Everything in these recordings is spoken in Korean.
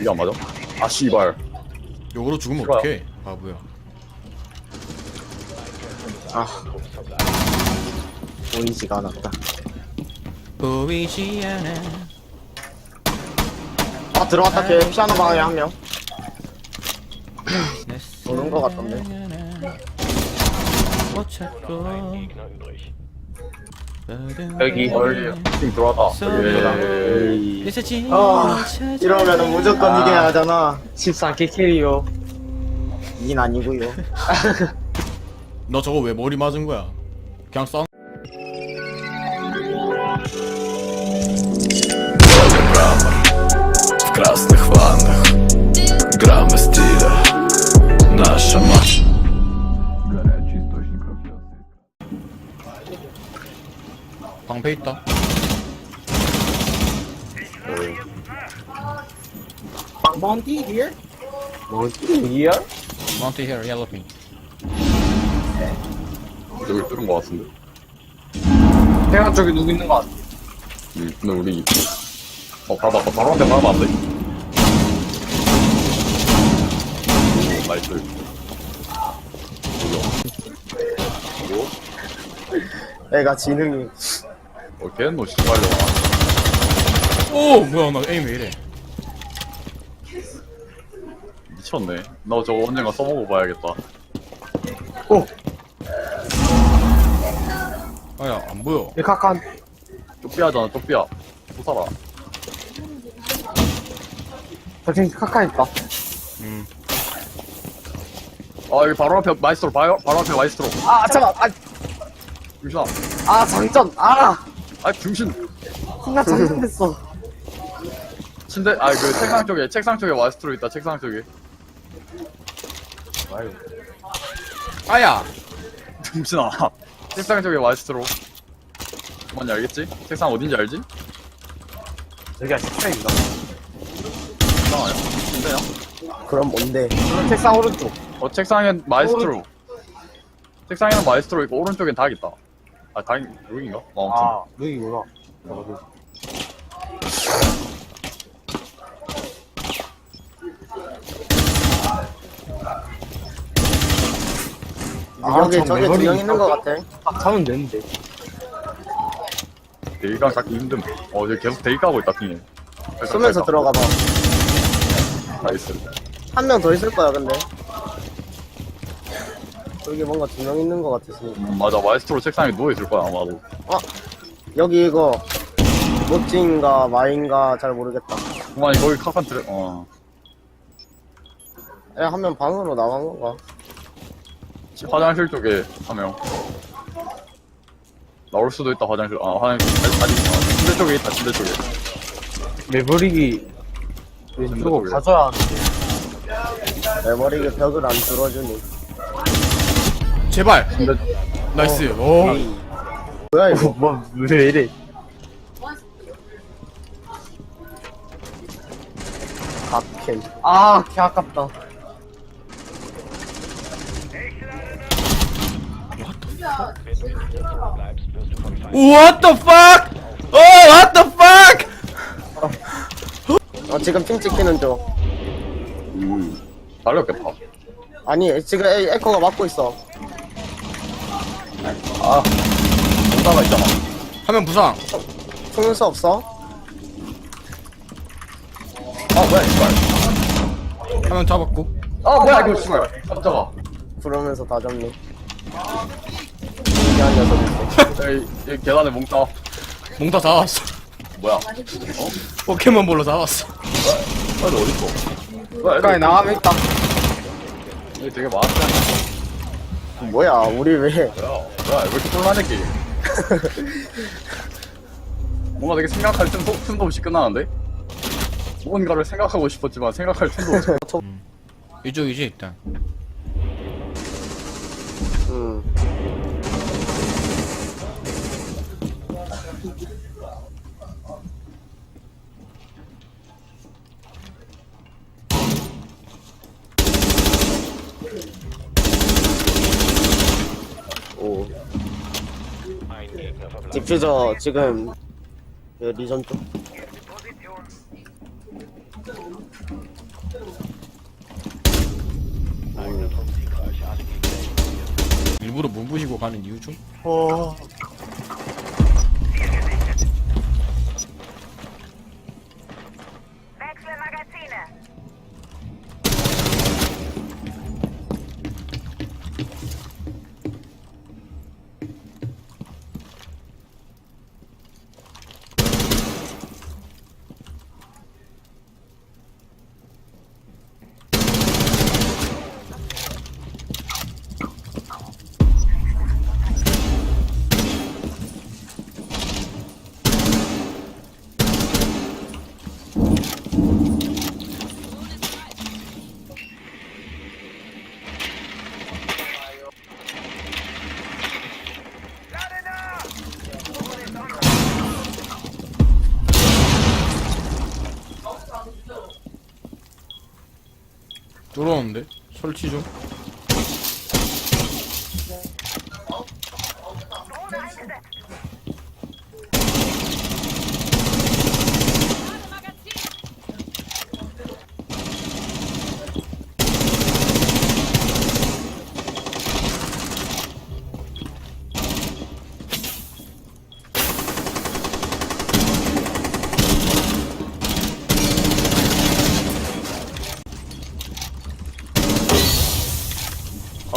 이게 안 맞아? 아 씨발. 요거로 죽으면. 어떡해 바보야. 아. 보이지가 않았다. 보이지 않아. 아 들어갔다. 걔 피아노 방에 한명. 거 같던데. 찾고 여기 여기 팀 들어왔다 여기 내 아 이러면은 무조건 아. 이겨야 하잖아 14개 캐리요 이긴 아니고요 너 저거 왜 머리 맞은 거야 그냥 싸 в красных ваннах Граммы стиля Наша мощь 방패 있다. 몬티 here? 몬티 here? 마운트 헤어 옐로 핑 여기 뚫은 거 같은데. 태양 쪽에 누구 있는 거 같아? 음, 근데 우리 어 바로 바로 바로 한대 바로 안돼 나이스. 애가 지능이 어 걔는 너 씨발려 오 뭐야 나 에임 왜 이래? 미쳤네. 너 저거 언젠가 써보고 봐야겠다. 오! 아야 안 보여. 일카칸 쪽비하잖아 쪽비야. 또 살아. 저기 카칸 있다. 음. 아 여기 바로 앞에 마이스트로 바로, 바로 앞에 마이스트로. 아 잠깐 아, 중신아. 아 장전. 아 아 중신 순간 장전됐어. 침대 아 그 책상 쪽에 책상 쪽에 마이스트로 있다 책상 쪽에. 아유. 아야! 중신아. 책상 쪽에 마이스트로. 뭔지 알겠지? 책상 어딘지 알지? 저기가 식탁인가? 책상 아니야? 침대야? 그럼 뭔데? 책상 오른쪽. 어 책상엔 마이스트로. 책상에는 마이스트로 있고 오른쪽엔 닭 있다 아 닭이 여기인가? 어, 아무튼 아 여기구나 아, 여기 저기 두명 있는 거 같아. 딱 차면 되는데. 대기가 갖기 힘듦 어 저기 계속 대기 까고 있다 핑이 쏘면서 들어가 봐. 나이스 한 명 더 있을 거야, 근데. 여기 뭔가 두 명 있는 거 같아서. 음, 맞아 마이스트로 책상에 누워있을 거야 아마도 여기 이거 모찌인가 마인가 잘 모르겠다. 그만이 거기 카판 트레 어 야, 한 명 방으로 나간 건가? 화장실 쪽에 한명 나올 수도 있다 화장실 아 화장실 아직 아직 아, 침대 쪽에 있다 침대 쪽에 매버릭이 왼쪽으로 가져야 하는데. 매버릭이 벽을 안 뚫어주니. 제발 나이스 오 뭐야, 이거. 뭐, 왜 이래. 갓캠. 아, 개 아깝다. What the fuck 어 what the fuck 어, 지금 핑 찍히는 중. 음 달렸겠다 아니, 지금 에, 에코가 막고 있어. 아 공사가 있잖아. 화면 부상 수 없어? 아 뭐야 씨발. 화면 잡았고. 아 뭐야 이거 씨발. 깜짝아. 부르면서 다 잡네. 신기한 녀석 있어. 여기, 여기 계단에 몽따. 몽타 잡았어. 뭐야? 포켓몬 볼로 잡았어. 아너 어딨어? 뭐야 가까이 애들 나가면 있다. 여기 되게 많았잖아 뭐야, 우리 왜. 뭐야 뭐야 왜 이렇게 혼란해 게임 뭔가 되게 생각할 틈도, 틈도 없이 끝나는데? 무언가를 생각하고 싶었지만 생각할 틈도 없어 이쪽이지 일단 음. 퓨저 지금 그 리전 쪽? 일부러 문 부시고 가는 이유 중? 어... 뚫어오는데? 설치 좀.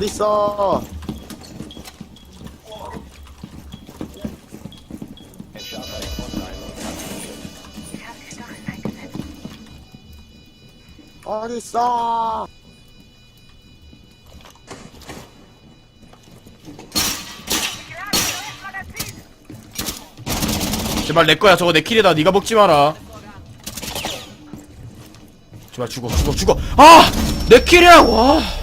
어딨어? 어딨어? 제발 내 거야. 저거 내 킬이다. 네가 먹지 마라. 제발 죽어, 죽어, 죽어. 아! 내 킬이라고!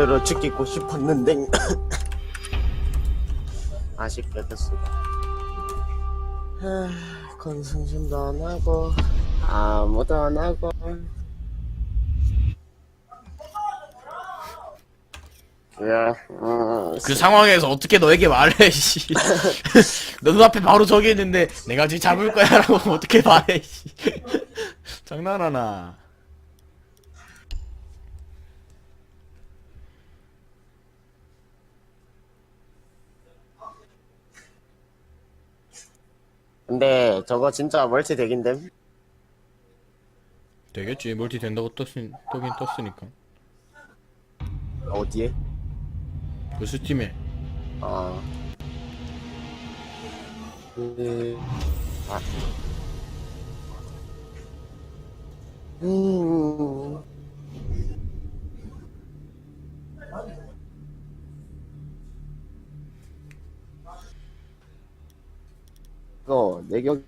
아. 유탄으로 죽이고 싶었는데 아쉽게. 하, 건승심도 안 하고 아무도 안 하고. 야, 어, 그 상황에서 어떻게 너에게 말해, 씨. 너 눈앞에 바로 저기 있는데, 내가 지금 잡을 거야, 라고 어떻게 말해, 씨. 장난하나. 근데 저거 진짜 멀티 덱인데 되겠지. 멀티 된다고 떴으, 떠긴 떴으니까. 어디에? 그 스팀에. 아. 그... 아. 음. 이거 내격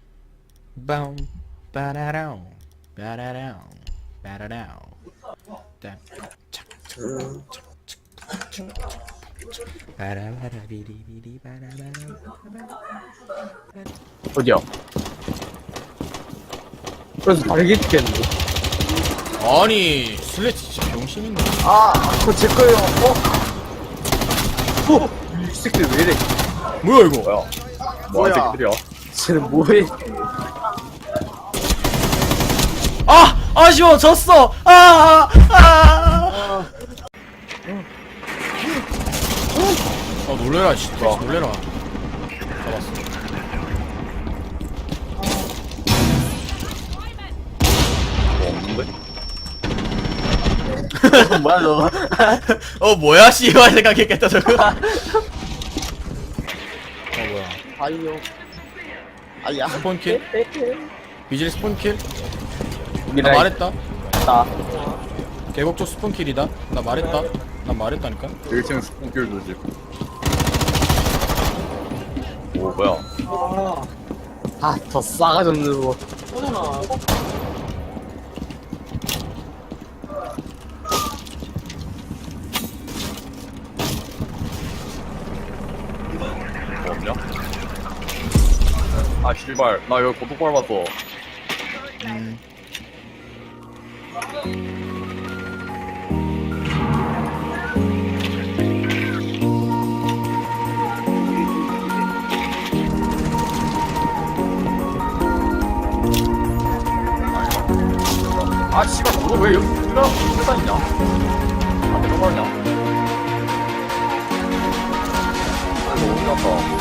바움, 음. 바라바라 비리비리 바라바라. 어디야? 그래서 다르게 죽겠는데 아니, 슬래치 진짜 병신인가? 아 그거 제 거예요 어? 어? 이 새끼들 왜 이래 뭐야, 이거? 뭐야? 뭐한 뭐야? 새끼들이야? 쟤는 뭐해 아! 아쉬워, 졌어! 아! 아! 아! 아, 놀래라, 진짜. 놀래라. 잡았어. 뭐 없는데? 뭐야 너 어, 뭐야, 씨발 생각했겠다, 저거. 어, 뭐야. 아이요 아야 스폰킬? 비질 스폰킬? 나 미라이 말했다. 다 개곡적 스폰킬이다. 나 말했다. 나 말했다니까. 1층 스폰길 조집. 오 뭐야? 아더 싸가졌는 거 씨발. 나 여기 고독발 봤어. 음. 아 씨발 너왜 여기 들어가고 회사있냐? 아 들어가냐 아너 어디 갔다